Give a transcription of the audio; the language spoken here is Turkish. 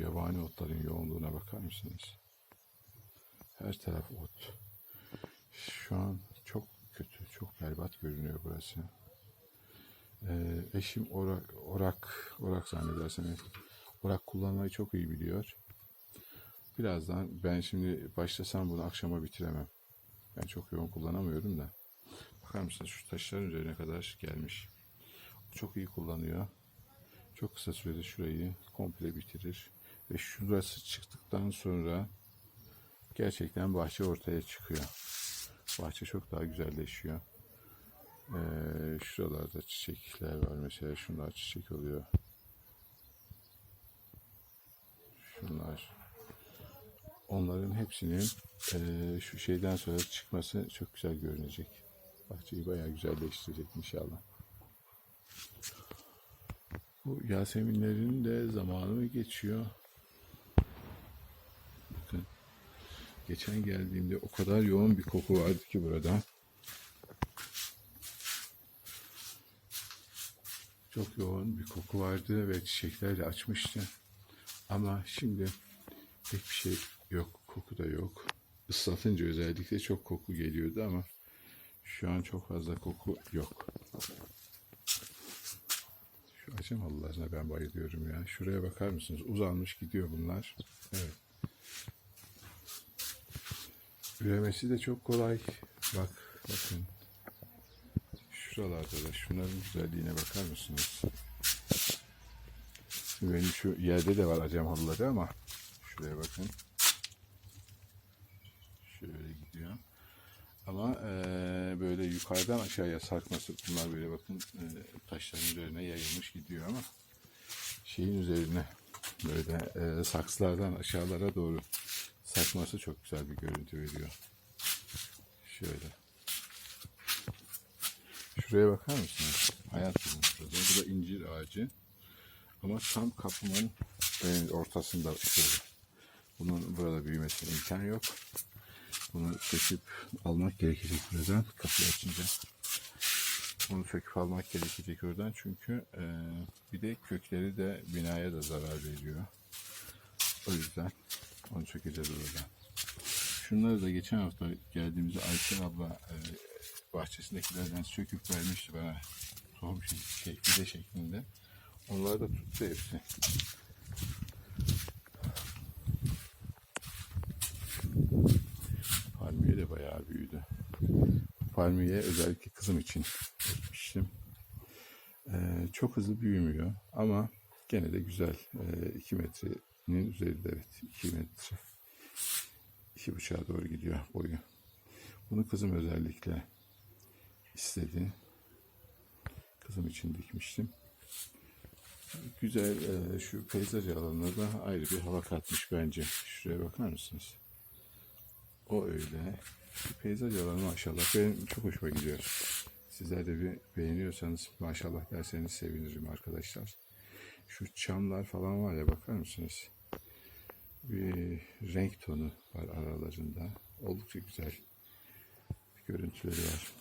yabani otların yoğunluğuna bakar mısınız? Her taraf ot. Şu an çok kötü, çok berbat görünüyor burası. Ee, eşim orak, orak, orak zannedersem evet. orak kullanmayı çok iyi biliyor. Birazdan ben şimdi başlasam bunu akşama bitiremem. Ben çok yoğun kullanamıyorum da. Bakar mısınız şu taşların üzerine kadar gelmiş. Çok iyi kullanıyor. Çok kısa sürede şurayı komple bitirir. Ve şurası çıktıktan sonra gerçekten bahçe ortaya çıkıyor. Bahçe çok daha güzelleşiyor. Ee, şuralarda çiçekler var mesela. Şunlar çiçek oluyor. Şunlar. Onların hepsinin eee, şu şeyden sonra çıkması çok güzel görünecek. Bahçeyi bayağı güzelleştirecek inşallah. Bu Yaseminlerin de zamanı geçiyor? Bakın. Geçen geldiğimde o kadar yoğun bir koku vardı ki burada. Çok yoğun bir koku vardı ve çiçekler açmıştı. Ama şimdi pek bir şey yok, koku da yok. Islatınca özellikle çok koku geliyordu ama şu an çok fazla koku yok. Şu acem Allah'ına ben bayılıyorum ya. Şuraya bakar mısınız? Uzanmış gidiyor bunlar. Evet. Üremesi de çok kolay. Bak, bakın. Şuralarda da şunların güzelliğine bakar mısınız? Benim şu yerde de var acem halıları ama şuraya bakın. Şöyle gidiyor. Ama eee, böyle yukarıdan aşağıya sarkması bunlar böyle bakın eee, taşların üzerine yayılmış gidiyor ama şeyin üzerine böyle eee, saksılardan aşağılara doğru sarkması çok güzel bir görüntü veriyor. Şöyle. Şuraya bakar mısınız? Hayat bulmuş burada. Bu da incir ağacı. Ama tam kapımın en ortasında şöyle. Bunun burada büyümesine imkan yok. Bunu söküp almak gerekecek buradan kapıyı açınca. Bunu söküp almak gerekecek oradan çünkü e, bir de kökleri de binaya da zarar veriyor. O yüzden onu sökeceğiz. Şunları da geçen hafta geldiğimizde Ayşe abla e, bahçesindekilerden söküp vermişti bana tohum şey, fide şeklinde. Onlar da tuttu hepsi. Palmiye de bayağı büyüdü. Palmiye özellikle kızım için ekmiştim. Ee, çok hızlı büyümüyor ama gene de güzel. 2 metrenin üzerinde evet 2 metre. 2,5'a doğru gidiyor boyu. Bunu kızım özellikle istedi. Kızım için dikmiştim. Güzel e, şu peyzaj alanına da ayrı bir hava katmış bence. Şuraya bakar mısınız? O öyle. Şu peyzaj alanı maşallah benim çok hoşuma gidiyor. Sizler de bir beğeniyorsanız maşallah derseniz sevinirim arkadaşlar. Şu çamlar falan var ya bakar mısınız? Bir renk tonu var aralarında. Oldukça güzel görüntüleri var.